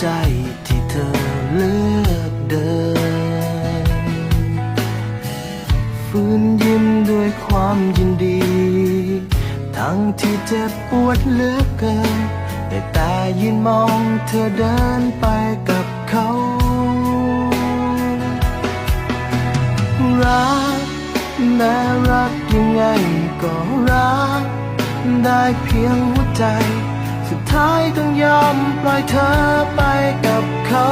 ใจที่เธอเลือกเดิน ฟื้นยิ้มด้วยความยินดี ทั้งที่เจ็บปวดเหลือเกิน แต่แต่ยืนมองเธอเดินไปกับเขา รักแม้รักยังไงก็รัก ได้เพียงหัวใจ ท้ายต้องยอมปล่อยเธอไปกับเขา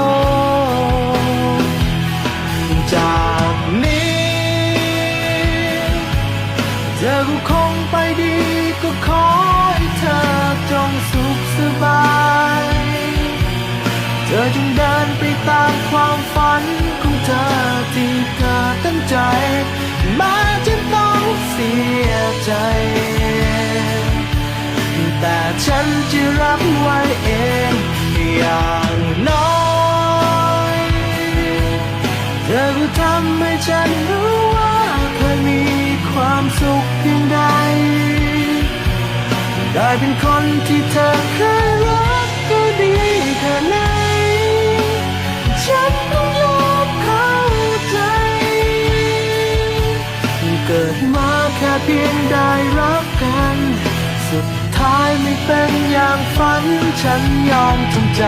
จากนี้ เธอก็คงไปดีก็ขอให้เธอจงสุขสบาย เธอจงเดินไปตามความฝันของเธอที่เธอตั้งใจม้จะต้องเสียใจ แต่ฉันจะรับไว้เองอย่างน้อยเธอก็ทำให้ฉันรู้ว่าเคยมีความสุขเพียงใดได้เป็นคนที่เธอเคยรักก็ดีแค่ไหนฉันต้องยอมเข้าใจ เกิดมาแค่เพียงได้ เป็นอย่างฝันฉันยอมทำใจ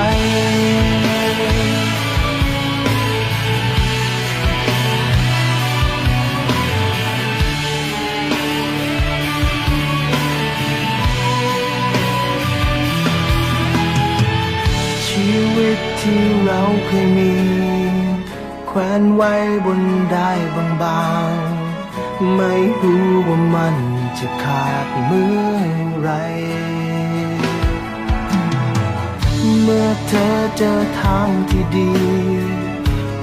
ชีวิตที่เราเคยมี แขวนไว้บนได้บางๆ ไม่รู้ว่ามันจะขาดเมื่อไร มื่อเธอเจอทางที่ดี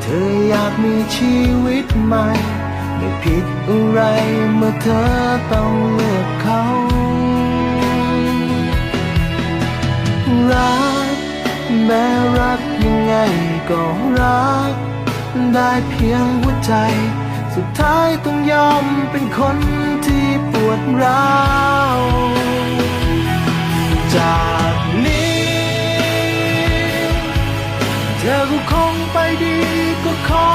เธออยากมีชีวิตใหม่ ไม่ผิดอะไรเมื่อเธอต้องเลือกเขารักแม้รักยังไงก็รัก ได้เพียงหัวใจ สุดท้ายต้องยอมเป็นคนที่ปวดร้าวจาก ธอก็คงไปดีก็ขอ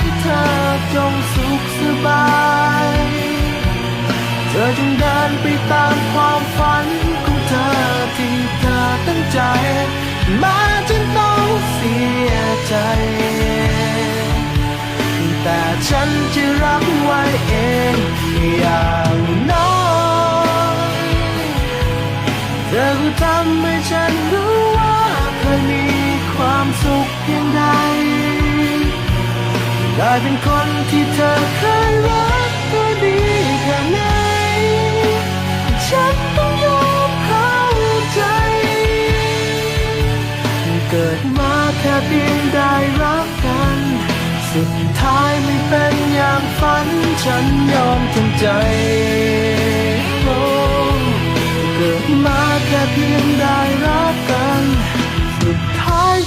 ให้เธอจงสุขสบาย เธอจงเดินไปตามความฝันของเธอที่เธอตั้งใจม้จะต้องเสียใจ แต่ฉันจะรับไว้เองอย่า ได้เป็นคนที่เธอเคยรักก็ดีแค่ไหนฉันต้องยอมเข้าใจ เกิดมาแค่เพียงได้รักกัน สุดท้ายไม่เป็นอย่างฝัน ฉันยอมทำใจเกิดมาแค่เพียงได้รัก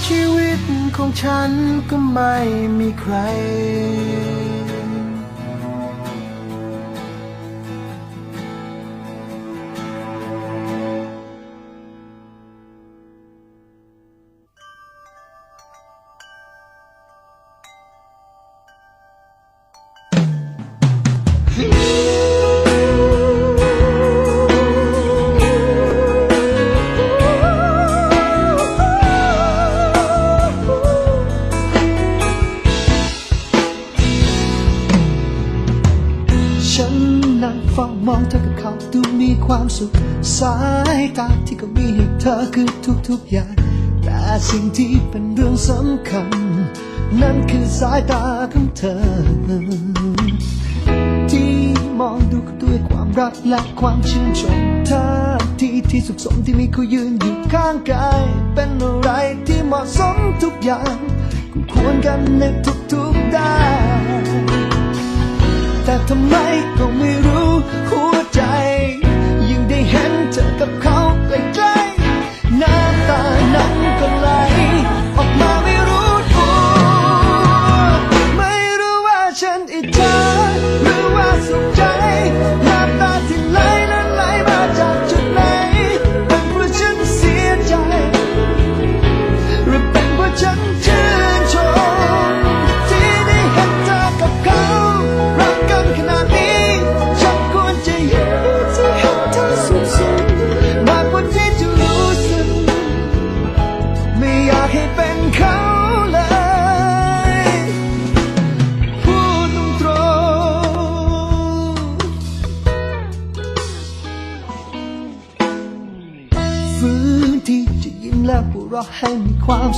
ชีวิตของฉันก็ไม่มีใคร อคือทุกๆอย่าง แต่สิ่งที่เป็นเรื่องสำคัญ นั่นคือสายตาของเธอ ที่มองดูด้วยความรักและความชื่นชมเธอที่ที่สุขสมที่มีเขายืนอยู่ข้างกาย เป็นอะไรที่เหมาะสมทุกอย่างคู่ควรกันในทุกๆด้านแต่ทำไมก็ไม่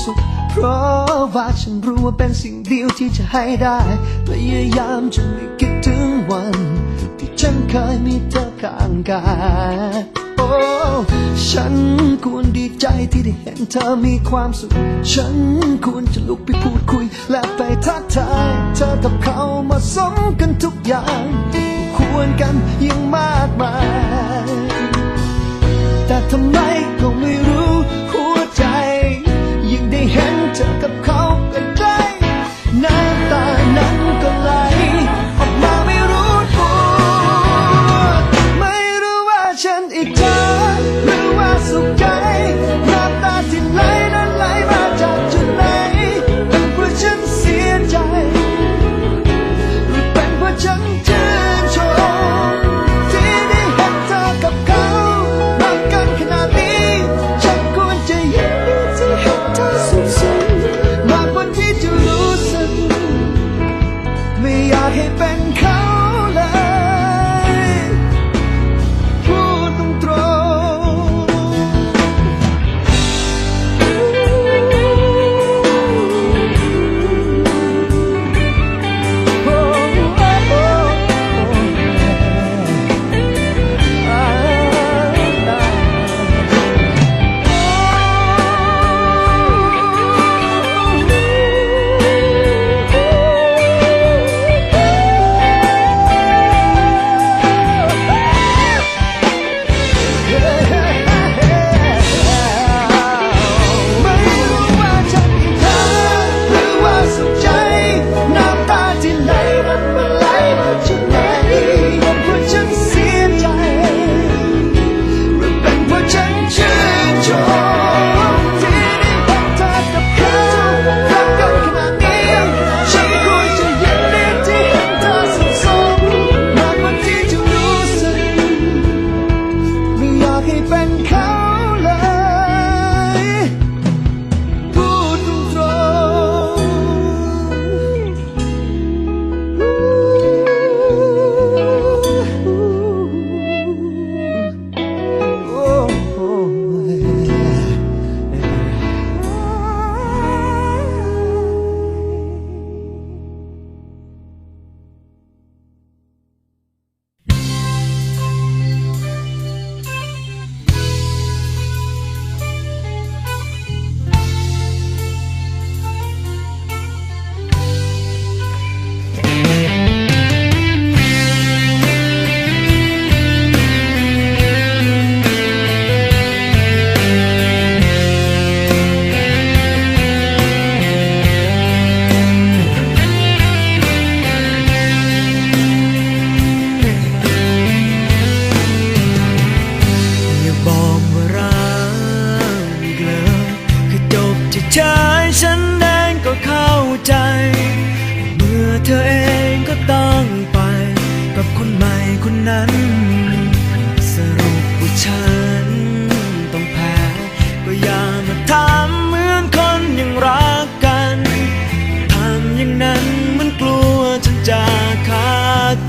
สุข เพราะว่าฉันรู้ว่าเป็นสิ่งเดียวที่จะให้ได้ พยายามจะไม่คิดถึงวัน ที่ฉันเคยมีเธอข้างกายโอ้ฉันควรดีใจที่ได้เห็นเธอมีความสุข ฉันควรจะลุกไปพูดคุย และไปทักทาย เธอกับเขามาสมกันทุกอย่าง ควรกันยังมากมาย แต่ทำไม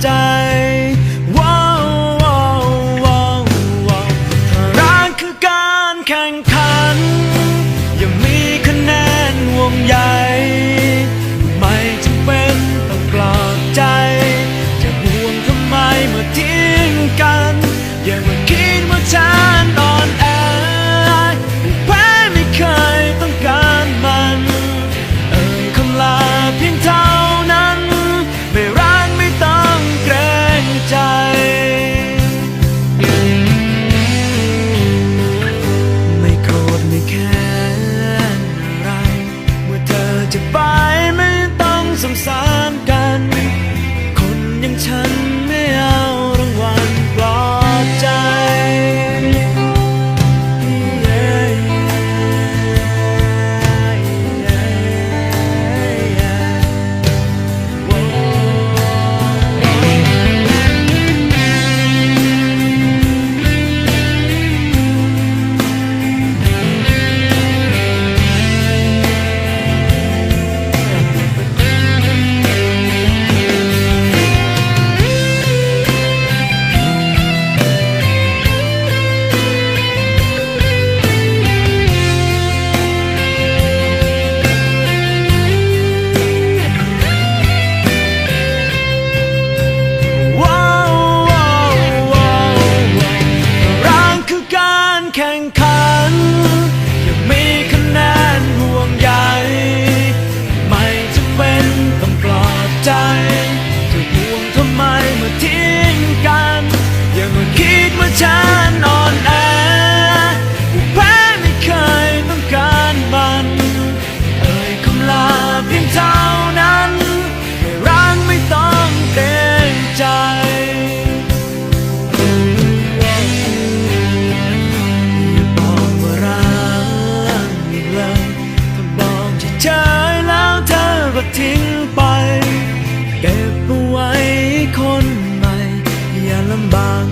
ใจ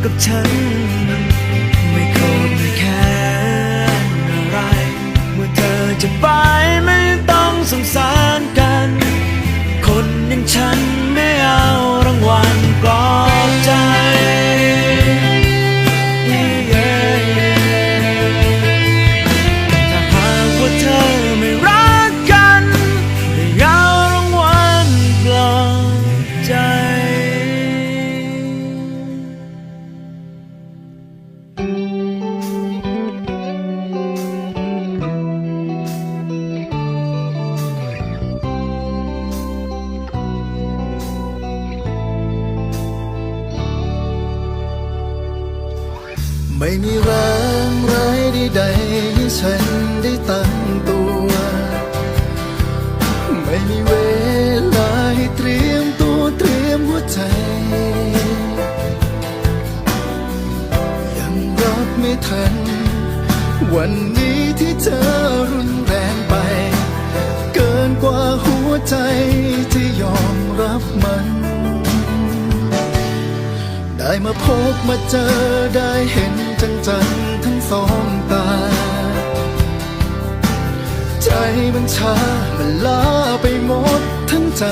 กับฉัน ไม่โกรธไม่แค้นอะไร เมื่อเธอจะไปไม่ต้องสงสารกัน คนอย่างฉัน ทัน วันนี้ที่เธอรุนแรงไป เกินกว่าหัวใจที่ยอมรับมัน ได้มาพบมาเจอได้เห็นจังจังๆทั้งสองตา ใจมันชามันลาไปหมดทั้งใจ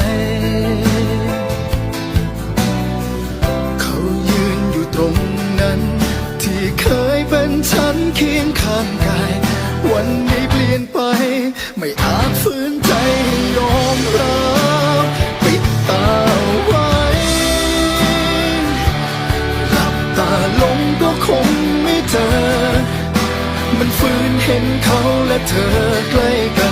ฉันเคียงข้างกาย วันนี้เปลี่ยนไป ไม่อาจฝืนใจให้ยอมรับปิดตาไว้หลับตาลงก็คงไม่เจอ มันฟื้นเห็นเขาและเธอใกล้กัน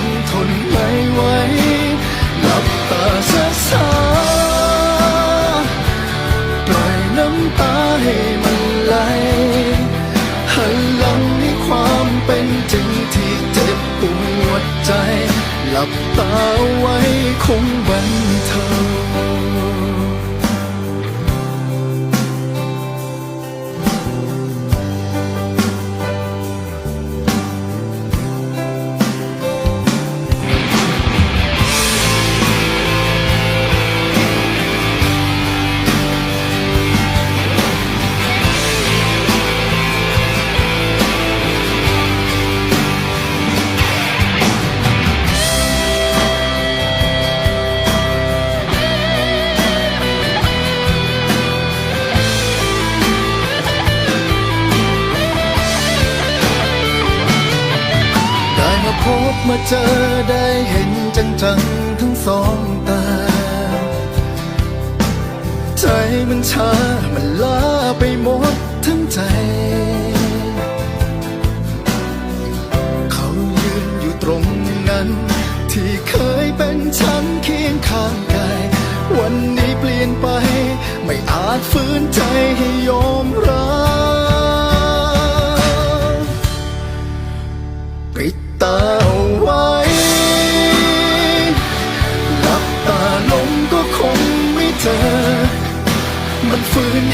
หลับตาไว้คงบันเทา ชามันลาไปหมดทั้งใจ เขายืนอยู่ตรงนั้น ที่เคยเป็นฉันเคียงข้างกาย วันนี้เปลี่ยนไป ไม่อาจฝืนใจให้ยอมรับ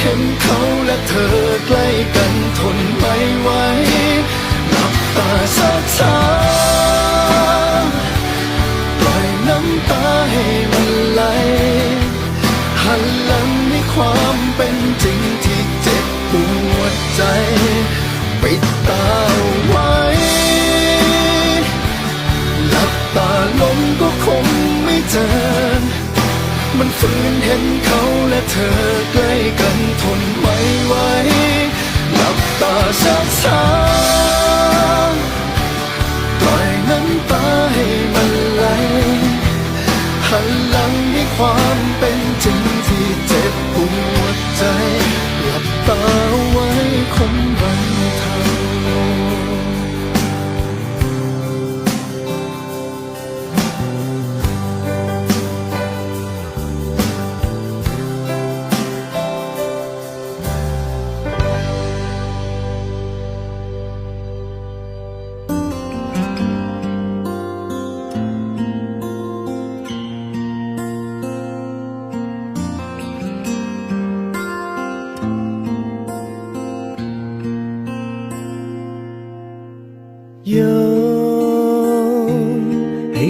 ห็นเขาและเธอใกล้กันทนไม่ไหวหลับตาสักที มันฟื้นเห็นเขาและเธอใกล้กันทนไม่ไหวหลับตาช้าช้าๆปล่อยน้ำตาให้มันไหลหันหลังให้ความเป็นจริงที่เจ็บปวดใจหลับตาไว้คงบร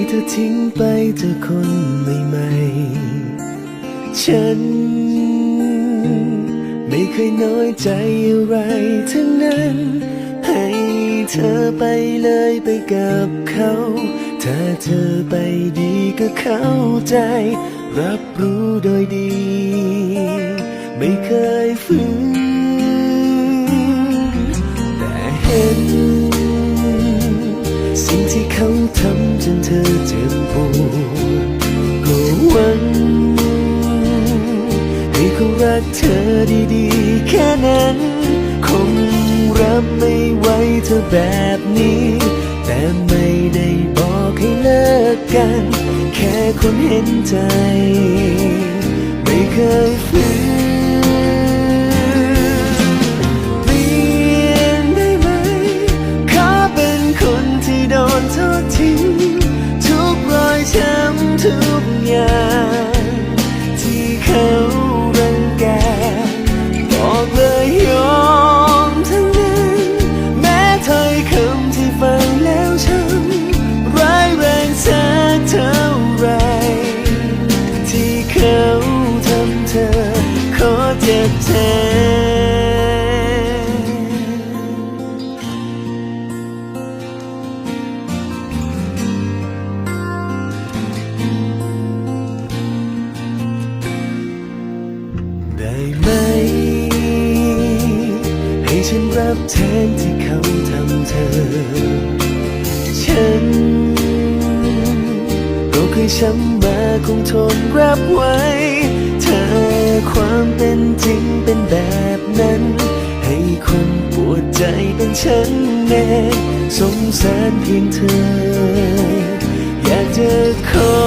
เทาทิ้งไปเจอคนใหม่ๆ ฉัน ไม่เคยน้อยใจอะไรทั้งนั้น ให้เธอไปเลยไปกับเขา ถ้าเธอไปดีก็เข้าใจ รับรู้โดยดี ไม่เคยฝืนแต่เห็น จนเธอเจ็บปวดก็หวังให้เขารักเธอดีๆ แค่นั้น คงรับไม่ไหวเธอแบบนี้ แต่ไม่ได้บอกให้เลิกกัน แค่คนเห็นใจ ไม่เคยฝืนางที่เขารังแกบอกเลยยอมทั้งนั้น แม้ถ้อยคำที่ฟังแล้วช้ำร้ายแรงสักเท่าไร ที่เขาทำเธอขอเจ็บแทน ทนรับไว้ เธอความเป็นจริงเป็นแบบนั้น ให้คนปวดใจเป็นฉันเองสงสารเพียงเธอ อยากจะขอ